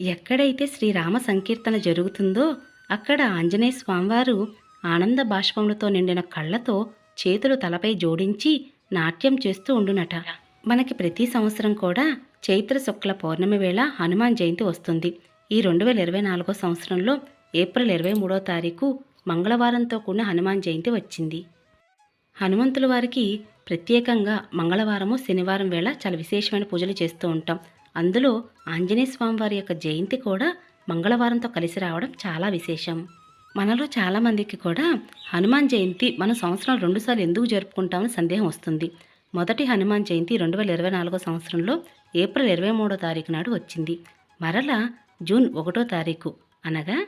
ఎక్కడైతే శ్రీరామ సంకీర్తన జరుగుతుందో అక్కడ ఆంజనేయ స్వామివారు ఆనంద బాష్పములతో నిండిన కళ్ళతో చేతులు తలపై జోడించి నాట్యం చేస్తూ ఉండునట. మనకి ప్రతి సంవత్సరం కూడా చైత్ర శుక్ల పౌర్ణమి వేళ హనుమాన్ జయంతి వస్తుంది. ఈ రెండు వేల ఇరవై నాలుగో సంవత్సరంలో ఏప్రిల్ ఇరవై మూడో తారీఖు మంగళవారంతో కూడిన హనుమాన్ జయంతి వచ్చింది. హనుమంతుల వారికి ప్రత్యేకంగా మంగళవారము శనివారం వేళ చాలా విశేషమైన పూజలు చేస్తూ ఉంటాం. అందులో ఆంజనేయ స్వామివారి యొక్క జయంతి కూడా మంగళవారంతో కలిసి రావడం చాలా విశేషం. మనలో చాలామందికి కూడా హనుమాన్ జయంతి మనం సంవత్సరం రెండుసార్లు ఎందుకు జరుపుకుంటామని సందేహం వస్తుంది. మొదటి హనుమాన్ జయంతి రెండు వేల ఇరవై నాలుగో సంవత్సరంలో ఏప్రిల్ ఇరవై మూడో తారీఖు నాడు వచ్చింది. మరలా జూన్ ఒకటో తారీఖు అనగా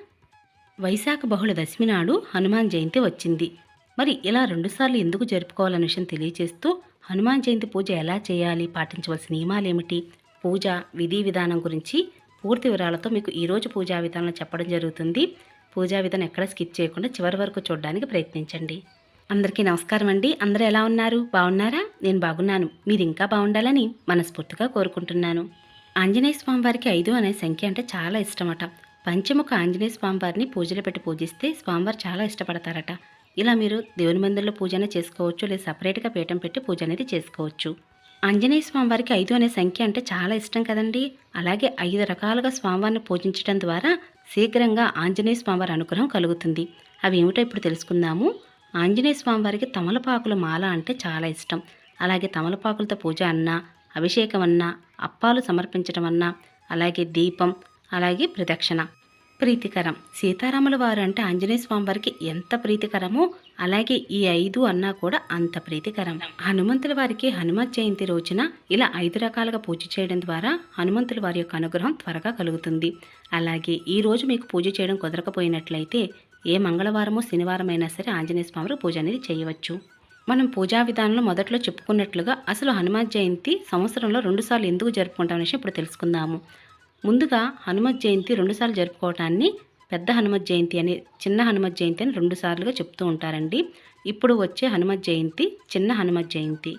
వైశాఖ బహుళ దశమి నాడు హనుమాన్ జయంతి వచ్చింది. మరి ఇలా రెండుసార్లు ఎందుకు జరుపుకోవాలన్న విషయం తెలియజేస్తూ హనుమాన్ జయంతి పూజ ఎలా చేయాలి పాటించవలసిన నియమాలేమిటి? పూజ విధి విధానం గురించి పూర్తి వివరాలతో మీకు ఈరోజు పూజా విధానం చెప్పడం జరుగుతుంది. పూజా విధానం ఎక్కడ స్కిప్ చేయకుండా చివరి వరకు చూడడానికి ప్రయత్నించండి. అందరికీ నమస్కారం అండి. అందరూ ఎలా ఉన్నారు? బాగున్నారా? నేను బాగున్నాను. మీరు ఇంకా బాగుండాలని మనస్ఫూర్తిగా కోరుకుంటున్నాను. ఆంజనేయ స్వామి వారికి ఐదు అనే సంఖ్య అంటే చాలా ఇష్టమట. పంచముఖ ఆంజనేయ స్వామి వారిని పూజలు పెట్టి పూజిస్తే స్వామివారు చాలా ఇష్టపడతారట. ఇలా మీరు దేవుని మందిరంలో పూజన చేసుకోవచ్చు లేదా సపరేట్గా పీఠం పెట్టి పూజ అనేది చేసుకోవచ్చు. ఆంజనేయ స్వామివారికి ఐదు అనే సంఖ్య అంటే చాలా ఇష్టం కదండి. అలాగే ఐదు రకాలుగా స్వామివారిని పూజించడం ద్వారా శీఘ్రంగా ఆంజనేయ స్వామివారి అనుగ్రహం కలుగుతుంది. అవి ఏమిటో ఇప్పుడు తెలుసుకుందాము. ఆంజనేయ స్వామివారికి తమలపాకుల మాల అంటే చాలా ఇష్టం. అలాగే తమలపాకులతో పూజ అన్నా అభిషేకం అన్నా అప్పాలు సమర్పించడం అన్నా అలాగే దీపం అలాగే ప్రదక్షిణ. ప్రీతికరం. సీతారాముల వారు అంటే ఆంజనేయ స్వామి వారికి ఎంత ప్రీతికరమో అలాగే ఈ ఐదు అన్నా కూడా అంత ప్రీతికరం. హనుమంతుల వారికి హనుమత్ జయంతి రోజున ఇలా ఐదు రకాలుగా పూజ చేయడం ద్వారా హనుమంతుల వారి యొక్క అనుగ్రహం త్వరగా కలుగుతుంది. అలాగే ఈ రోజు మీకు పూజ చేయడం కుదరకపోయినట్లయితే ఏ మంగళవారమో శనివారం అయినా సరే ఆంజనేయ స్వామి పూజ అనేది చేయవచ్చు. మనం పూజా విధానంలో మొదట్లో చెప్పుకున్నట్లుగా అసలు హనుమాన్ జయంతి సంవత్సరంలో రెండుసార్లు ఎందుకు జరుపుకుంటాం అనేసి ఇప్పుడు తెలుసుకుందాము. ముందుగా హనుమత్ జయంతి రెండుసార్లు జరుపుకోవటాన్ని పెద్ద హనుమత్ జయంతి అని చిన్న హనుమత్ జయంతి అని రెండు సార్లుగా చెప్తూ ఉంటారండి. ఇప్పుడు వచ్చే హనుమత్ జయంతి చిన్న హనుమత్ జయంతి.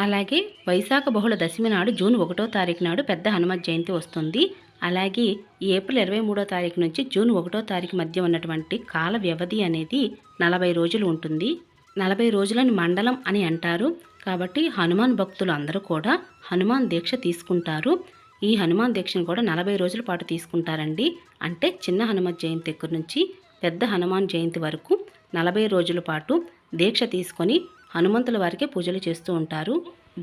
అలాగే వైశాఖ బహుళ దశమి నాడు జూన్ ఒకటో తారీఖు నాడు పెద్ద హనుమత్ జయంతి వస్తుంది. అలాగే ఏప్రిల్ ఇరవై మూడో తారీఖు నుంచి జూన్ ఒకటో తారీఖు మధ్య ఉన్నటువంటి కాల వ్యవధి అనేది నలభై రోజులు ఉంటుంది. నలభై రోజులని మండలం అని అంటారు. కాబట్టి హనుమాన్ భక్తులు అందరూ కూడా హనుమాన్ దీక్ష తీసుకుంటారు. ఈ హనుమాన్ దీక్షను కూడా నలభై రోజుల పాటు తీసుకుంటారండి. అంటే చిన్న హనుమత్ జయంతి దగ్గర నుంచి పెద్ద హనుమాన్ జయంతి వరకు నలభై రోజుల పాటు దీక్ష తీసుకొని హనుమంతుల వారికే పూజలు చేస్తూ ఉంటారు.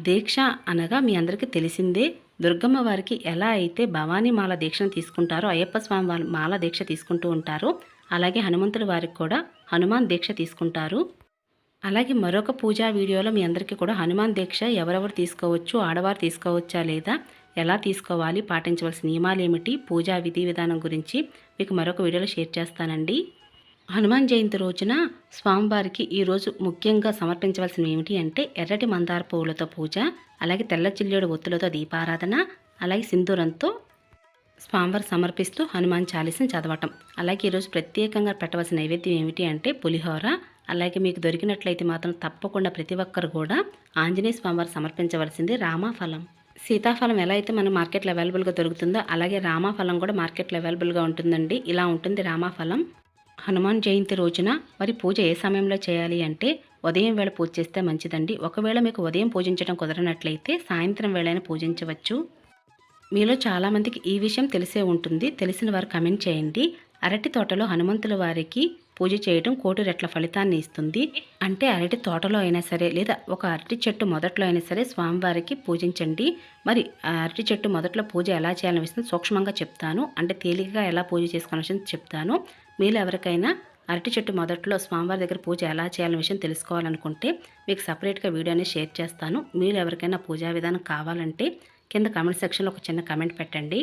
దీక్ష అనగా మీ అందరికీ తెలిసిందే. దుర్గమ్మ వారికి ఎలా అయితే భవానీ మాల దీక్షను తీసుకుంటారో అయ్యప్ప స్వామి వారి మాల దీక్ష తీసుకుంటూ ఉంటారో అలాగే హనుమంతుల వారికి కూడా హనుమాన్ దీక్ష తీసుకుంటారు. అలాగే మరొక పూజా వీడియోలో మీ అందరికీ కూడా హనుమాన్ దీక్ష ఎవరెవరు తీసుకోవచ్చు ఆడవారు తీసుకోవచ్చా లేదా ఎలా తీసుకోవాలి పాటించవలసిన నియమాలు ఏమిటి పూజా విధి విధానం గురించి మీకు మరొక వీడియోలో షేర్ చేస్తానండి. హనుమాన్ జయంతి రోజున స్వామివారికి ఈరోజు ముఖ్యంగా సమర్పించవలసినవి ఏమిటి అంటే ఎర్రటి మందార పువ్వులతో పూజ అలాగే తెల్ల చిల్లేడు ఒత్తులతో దీపారాధన అలాగే సింధూరంతో స్వామివారు సమర్పిస్తూ హనుమాన్ చాలీసని చదవటం. అలాగే ఈరోజు ప్రత్యేకంగా పెట్టవలసిన నైవేద్యం ఏమిటి అంటే పులిహోర అలాగే మీకు దొరికినట్లయితే మాత్రం తప్పకుండా ప్రతి ఒక్కరు కూడా ఆంజనేయ స్వామివారు సమర్పించవలసింది రామాఫలం. సీతాఫలం ఎలా అయితే మన మార్కెట్లో అవైలబుల్గా దొరుకుతుందో అలాగే రామాఫలం కూడా మార్కెట్లో అవైలబుల్గా ఉంటుందండి. ఇలా ఉంటుంది రామాఫలం. హనుమాన్ జయంతి రోజున మరి పూజ ఏ సమయంలో చేయాలి అంటే ఉదయం వేళ పూజ చేస్తే మంచిదండి. ఒకవేళ మీకు ఉదయం పూజించడం కుదరనట్లయితే సాయంత్రం వేళైనా పూజించవచ్చు. మీలో చాలామందికి ఈ విషయం తెలిసే ఉంటుంది. తెలిసిన వారు కమెంట్ చేయండి. అరటి తోటలో హనుమంతుల వారికి పూజ చేయడం కోటి రెట్ల ఫలితాన్ని ఇస్తుంది. అంటే అరటి తోటలో అయినా సరే లేదా ఒక అరటి చెట్టు మొదట్లో అయినా సరే స్వామివారికి పూజించండి. మరి ఆ అరటి చెట్టు మొదట్లో పూజ ఎలా చేయాలని విషయం సూక్ష్మంగా చెప్తాను. అంటే తేలికగా ఎలా పూజ చేసుకోవాలని విషయం చెప్తాను. మీరు ఎవరికైనా అరటి చెట్టు మొదట్లో స్వామివారి దగ్గర పూజ ఎలా చేయాలనే విషయం తెలుసుకోవాలనుకుంటే మీకు సపరేట్గా వీడియోని షేర్ చేస్తాను. మీరు ఎవరికైనా పూజా విధానం కావాలంటే కింద కామెంట్ సెక్షన్లో ఒక చిన్న కామెంట్ పెట్టండి.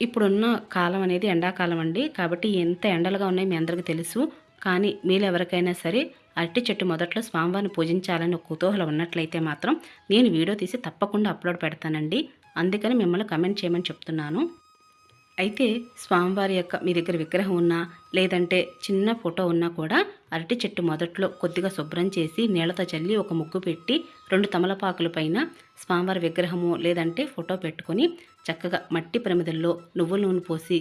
ఇప్పుడున్న కాలం అనేది ఎండాకాలం అండి. కాబట్టి ఎంత ఎండలుగా ఉన్నాయి మీ అందరికీ తెలుసు. కానీ మీరు ఎవరికైనా సరే అరటి చెట్టు మొదట్లో స్వామివారిని పూజించాలని ఒక కుతూహలం ఉన్నట్లయితే మాత్రం నేను వీడియో తీసి తప్పకుండా అప్లోడ్ పెడతానండి. అందుకని మిమ్మల్ని కమెంట్ చేయమని చెప్తున్నాను. అయితే స్వామివారి యొక్క మీ దగ్గర విగ్రహం ఉన్నా లేదంటే చిన్న ఫోటో ఉన్నా కూడా అరటి చెట్టు మొదట్లో కొద్దిగా శుభ్రం చేసి నీళ్ళతో చల్లి ఒక ముగ్గు పెట్టి రెండు తమలపాకుల పైన స్వామివారి విగ్రహము లేదంటే ఫోటో పెట్టుకొని చక్కగా మట్టి ప్రమిదల్లో నువ్వుల నూనె పోసి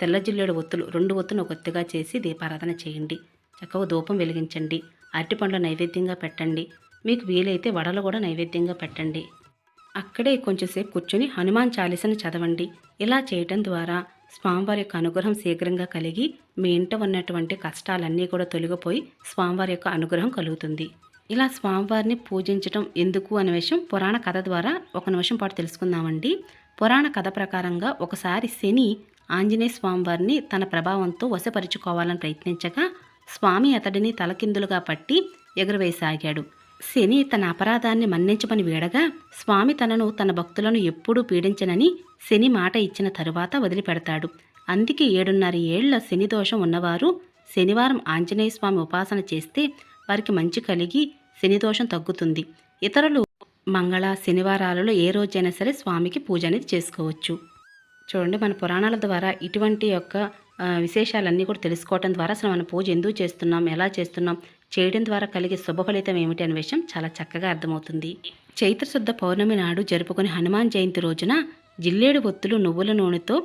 తెల్ల జిల్లేడు ఒత్తులు రెండు ఒత్తును ఒక ఒత్తిగా చేసి దీపారాధన చేయండి. చక్కగా ధూపం వెలిగించండి. అరటిపండ్లు నైవేద్యంగా పెట్టండి. మీకు వీలైతే వడలు కూడా నైవేద్యంగా పెట్టండి. అక్కడే కొంచెంసేపు కూర్చొని హనుమాన్ చాలీసను చదవండి. ఇలా చేయటం ద్వారా స్వామివారి యొక్క అనుగ్రహం శీఘ్రంగా కలిగి మీ ఇంట ఉన్నటువంటి కష్టాలన్నీ కూడా తొలగిపోయి స్వామివారి యొక్క అనుగ్రహం కలుగుతుంది. ఇలా స్వామివారిని పూజించటం ఎందుకు అనే విషయం పురాణ కథ ద్వారా ఒక నిమిషం పాటు తెలుసుకుందామండి. పురాణ కథ ప్రకారంగా ఒకసారి శని ఆంజనేయ స్వామివారిని తన ప్రభావంతో వశపరుచుకోవాలని ప్రయత్నించగా స్వామి అతడిని తలకిందులుగా పట్టి ఎగురవేసాగాడు. శని తన అపరాధాన్ని మన్నించమని వేడగా స్వామి తనను తన భక్తులను ఎప్పుడూ పీడించనని శని మాట ఇచ్చిన తరువాత వదిలిపెడతాడు. అందుకే ఏడున్నర ఏళ్ళ శని దోషం ఉన్నవారు శనివారం ఆంజనేయ స్వామి ఉపాసన చేస్తే వారికి మంచి కలిగి శని దోషం తగ్గుతుంది. ఇతరులు మంగళ శనివారాలలో ఏ రోజైనా సరే స్వామికి పూజ అనేది చేసుకోవచ్చు. చూడండి మన పురాణాల ద్వారా ఇటువంటి యొక్క విశేషాలన్నీ కూడా తెలుసుకోవటం ద్వారా అసలు మన పూజ ఎందుకు చేస్తున్నాం ఎలా చేస్తున్నాం చేయడం ద్వారా కలిగే శుభ ఫలితం ఏమిటి అనే విషయం చాలా చక్కగా అర్థమవుతుంది. చైత్రశుద్ధ పౌర్ణమి నాడు జరుపుకునే హనుమాన్ జయంతి రోజున జిల్లేడు ఒత్తులు నువ్వుల నూనెతో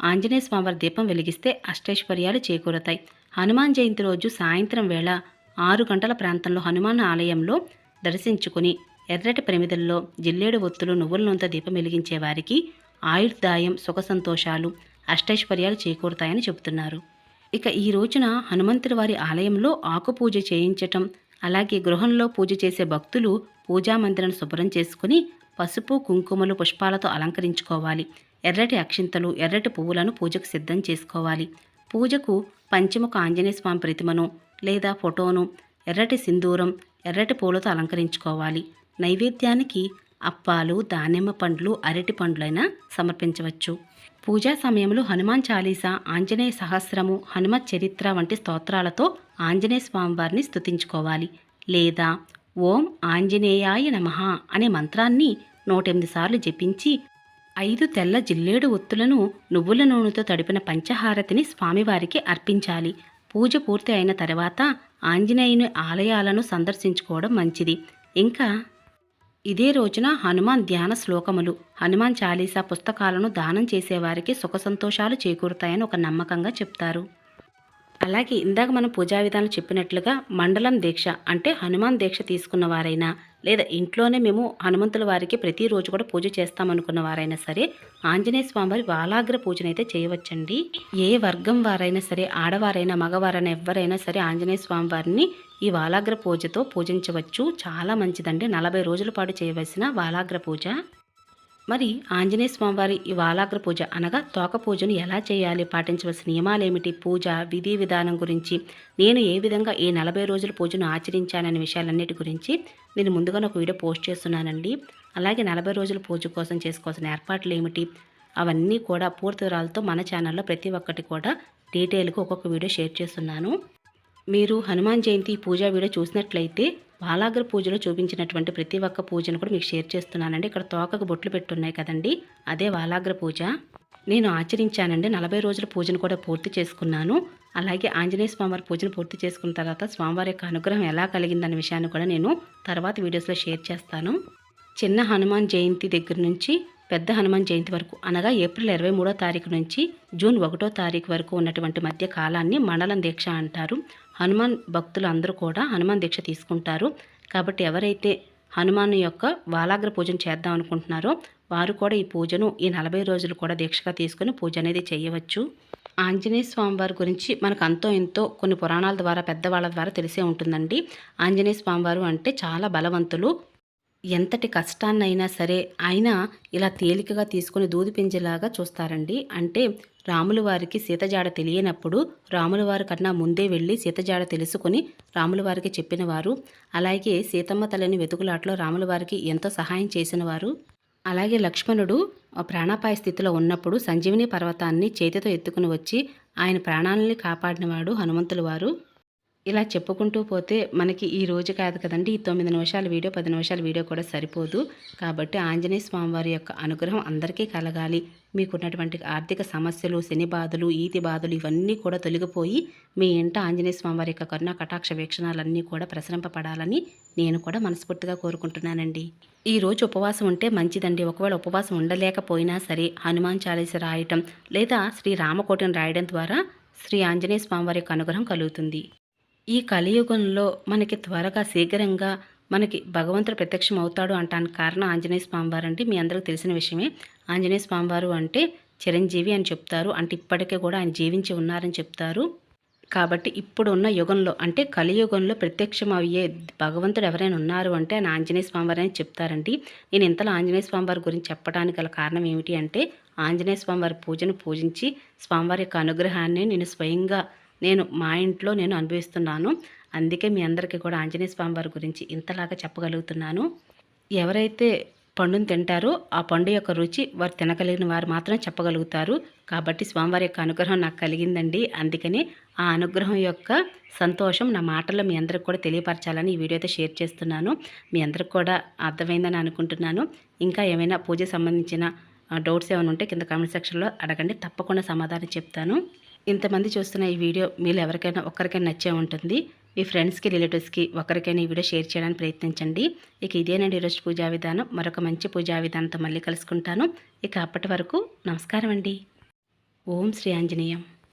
ఆంజనేయ స్వామివారి దీపం వెలిగిస్తే అష్టైశ్వర్యాలు చేకూరతాయి. హనుమాన్ జయంతి రోజు సాయంత్రం వేళ ఆరు గంటల ప్రాంతంలో హనుమాన్ ఆలయంలో దర్శించుకుని ఎర్రటి ప్రమిదల్లో జిల్లేడు ఒత్తులు నువ్వుల నూనెతో దీపం వెలిగించే వారికి ఆయుర్దాయం సుఖ సంతోషాలు అష్టైశ్వర్యాలు చేకూరుతాయని చెబుతున్నారు. ఇక ఈ రోజున హనుమంతుడి వారి ఆలయంలో ఆకు పూజ చేయించటం అలాగే గృహంలో పూజ చేసే భక్తులు పూజా మందిరం శుభ్రం చేసుకుని పసుపు కుంకుమలు పుష్పాలతో అలంకరించుకోవాలి. ఎర్రటి అక్షింతలు ఎర్రటి పువ్వులను పూజకు సిద్ధం చేసుకోవాలి. పూజకు పంచముఖ ఆంజనేయ స్వామి ప్రతిమను లేదా ఫోటోను ఎర్రటి సింధూరం ఎర్రటి పూలతో అలంకరించుకోవాలి. నైవేద్యానికి అప్పాలు దానిమ్మ పండ్లు అరటి పండ్లైనా సమర్పించవచ్చు. పూజా సమయంలో హనుమాన్ చాలీసా ఆంజనేయ సహస్రము హనుమత్ చరిత్ర వంటి స్తోత్రాలతో ఆంజనేయ స్వామివారిని స్థుతించుకోవాలి లేదా ఓం ఆంజనేయాయ నమః అనే మంత్రాన్ని నూటెనిమిది సార్లు జపించి ఐదు తెల్ల జిల్లేడు ఒత్తులను నువ్వుల నూనెతో తడిపిన పంచహారతిని స్వామివారికి అర్పించాలి. పూజ పూర్తి అయిన తర్వాత ఆంజనేయుని ఆలయాలను సందర్శించుకోవడం మంచిది. ఇంకా ఇదే రోజున హనుమాన్ ధ్యాన శ్లోకములు. హనుమాన్ చాలీసా పుస్తకాలను దానం చేసేవారికి సుఖ సంతోషాలు చేకూరుతాయని ఒక నమ్మకంగా చెప్తారు. అలాగే ఇందాక మనం పూజా విధానం చెప్పినట్లుగా మండలం దీక్ష అంటే హనుమాన్ దీక్ష తీసుకున్న వారైనా లేదా ఇంట్లోనే మేము హనుమంతుల వారికి ప్రతిరోజు కూడా పూజ చేస్తామనుకున్న వారైనా సరే ఆంజనేయ స్వామివారి వాలాగ్ర పూజనైతే చేయవచ్చండి. ఏ వర్గం వారైనా సరే ఆడవారైనా మగవారైనా ఎవరైనా సరే ఆంజనేయ స్వామివారిని ఈ వాలాగ్ర పూజతో పూజించవచ్చు. చాలా మంచిదండి. నలభై రోజుల పాటు చేయవలసిన వాలాగ్ర పూజ. మరి ఆంజనేయ స్వామివారి ఈ వాలాగ్ర పూజ అనగా తోక పూజను ఎలా చేయాలి? పాటించవలసిన నియమాలేమిటి? పూజ విధి విధానం గురించి నేను ఏ విధంగా ఈ నలభై రోజుల పూజను ఆచరించాననే విషయాలన్నిటి గురించి నేను ముందుగానే ఒక వీడియో పోస్ట్ చేస్తున్నానండి. అలాగే నలభై రోజుల పూజ కోసం చేసుకోవాల్సిన ఏర్పాట్లు ఏమిటి అవన్నీ కూడా పూర్తి వివరాలతో మన ఛానల్లో ప్రతి ఒక్కటి కూడా డీటెయిల్గా ఒక్కొక్క వీడియో షేర్ చేస్తున్నాను. మీరు హనుమాన్ జయంతి పూజా వీడియో చూసినట్లయితే బాలాగ్ర పూజలో చూపించినటువంటి ప్రతి ఒక్క పూజను కూడా మీకు షేర్ చేస్తున్నానండి. ఇక్కడ తోకకు బొట్లు పెట్టున్నాయి కదండి. అదే వాలాగ్ర పూజ. నేను ఆచరించానండి. నలభై రోజుల పూజను కూడా పూర్తి చేసుకున్నాను. అలాగే ఆంజనేయ స్వామివారి పూజను పూర్తి చేసుకున్న తర్వాత స్వామివారి యొక్క అనుగ్రహం ఎలా కలిగిందనే విషయాన్ని కూడా నేను తర్వాత వీడియోస్లో షేర్ చేస్తాను. చిన్న హనుమాన్ జయంతి దగ్గర నుంచి పెద్ద హనుమాన్ జయంతి వరకు అనగా ఏప్రిల్ ఇరవై మూడో తారీఖు నుంచి జూన్ ఒకటో తారీఖు వరకు ఉన్నటువంటి మధ్య కాలాన్ని మండలం దీక్ష అంటారు. హనుమాన్ భక్తులు అందరూ కూడా హనుమాన్ దీక్ష తీసుకుంటారు. కాబట్టి ఎవరైతే హనుమాన్ యొక్క వాలాగ్ర పూజను చేద్దాం అనుకుంటున్నారో వారు కూడా ఈ పూజను ఈ నలభై రోజులు కూడా దీక్షగా తీసుకుని పూజ అనేది చేయవచ్చు. ఆంజనేయ స్వామివారి గురించి మనకు అంతో ఎంతో కొన్ని పురాణాల ద్వారా పెద్దవాళ్ళ ద్వారా తెలిసే ఉంటుందండి. ఆంజనేయ స్వామివారు అంటే చాలా బలవంతులు. ఎంతటి కష్టాన్నైనా సరే ఆయన ఇలా తేలికగా తీసుకుని దూది పింజలాగా చూస్తారండి. అంటే రాముల వారికి సీతజాడ తెలియనప్పుడు రాముల వారి కన్నా ముందే వెళ్ళి సీతజాడ తెలుసుకుని రాముల వారికి చెప్పిన వారు అలాగే సీతమ్మ తల్లిని వెతుకులాట్లో రాముల వారికి ఎంతో సహాయం చేసిన వారు అలాగే లక్ష్మణుడు ప్రాణాపాయ స్థితిలో ఉన్నప్పుడు సంజీవిని పర్వతాన్ని చేతితో ఎత్తుకుని వచ్చి ఆయన ప్రాణాలని కాపాడినవాడు హనుమంతుల వారు. ఇలా చెప్పుకుంటూ పోతే మనకి ఈ రోజు కాదు కదండి ఈ తొమ్మిది నిమిషాల వీడియో పది నిమిషాల వీడియో కూడా సరిపోదు. కాబట్టి ఆంజనేయ స్వామివారి యొక్క అనుగ్రహం అందరికీ కలగాలి. మీకున్నటువంటి ఆర్థిక సమస్యలు శని బాధలు ఈతి బాధలు ఇవన్నీ కూడా తొలగిపోయి మీ ఇంట ఆంజనేయ స్వామివారి యొక్క కరుణా కటాక్ష వీక్షణాలన్నీ కూడా ప్రసరింపబడాలని నేను కూడా మనస్ఫూర్తిగా కోరుకుంటున్నానండి. ఈ రోజు ఉపవాసం ఉంటే మంచిదండి. ఒకవేళ ఉపవాసం ఉండలేకపోయినా సరే హనుమాన్ చాలీస రాయటం లేదా శ్రీ రామకోటిని రాయడం ద్వారా శ్రీ ఆంజనేయ స్వామివారి యొక్క అనుగ్రహం కలుగుతుంది. ఈ కలియుగంలో మనకి త్వరగా శీఘ్రంగా మనకి భగవంతుడు ప్రత్యక్షం అవుతాడు అంటానికి కారణం ఆంజనేయ స్వామివారు అంటే మీ అందరికీ తెలిసిన విషయమే. ఆంజనేయ స్వామివారు అంటే చిరంజీవి అని చెప్తారు. అంటే ఇప్పటికే కూడా ఆయన జీవించి ఉన్నారని చెప్తారు. కాబట్టి ఇప్పుడు ఉన్న యుగంలో అంటే కలియుగంలో ప్రత్యక్షం అయ్యే భగవంతుడు ఎవరైనా ఉన్నారు అంటే ఆయన ఆంజనేయ స్వామివారు అని చెప్తారండి. నేను ఇంతలో ఆంజనేయ స్వామివారి గురించి చెప్పడానికి గల కారణం ఏమిటి అంటే ఆంజనేయ స్వామివారి పూజను పూజించి స్వామివారి యొక్క అనుగ్రహాన్ని నేను స్వయంగా నేను మా ఇంట్లో నేను అనుభవిస్తున్నాను. అందుకే మీ అందరికీ కూడా ఆంజనేయ స్వామి వారి గురించి ఇంతలాగా చెప్పగలుగుతున్నాను. ఎవరైతే పండును తింటారో ఆ పండు యొక్క రుచి వారు తినగలిగిన వారు మాత్రం చెప్పగలుగుతారు. కాబట్టి స్వామివారి యొక్క అనుగ్రహం నాకు కలిగిందండి. అందుకని ఆ అనుగ్రహం యొక్క సంతోషం నా మాటల్లో మీ అందరికి కూడా తెలియపరచాలని ఈ వీడియోతో షేర్ చేస్తున్నాను. మీ అందరికి కూడా అర్థమైందని అనుకుంటున్నాను. ఇంకా ఏమైనా పూజ సంబంధించిన డౌట్స్ ఏమైనా ఉంటే కింద కామెంట్ సెక్షన్లో అడగండి. తప్పకుండా సమాధానం చెప్తాను. ఇంతమంది చూస్తున్న ఈ వీడియో మీరు ఎవరికైనా ఒక్కరికైనా నచ్చే ఉంటుంది. మీ ఫ్రెండ్స్కి రిలేటివ్స్కి ఒకరికైనా ఈ వీడియో షేర్ చేయడానికి ప్రయత్నించండి. ఇక ఇదేనండి ఈరోజు పూజా విధానం. మరొక మంచి పూజా విధానంతో మళ్ళీ కలుసుకుంటాను. ఇక అప్పటి వరకు నమస్కారం అండి ఓం శ్రీ ఆంజనేయం.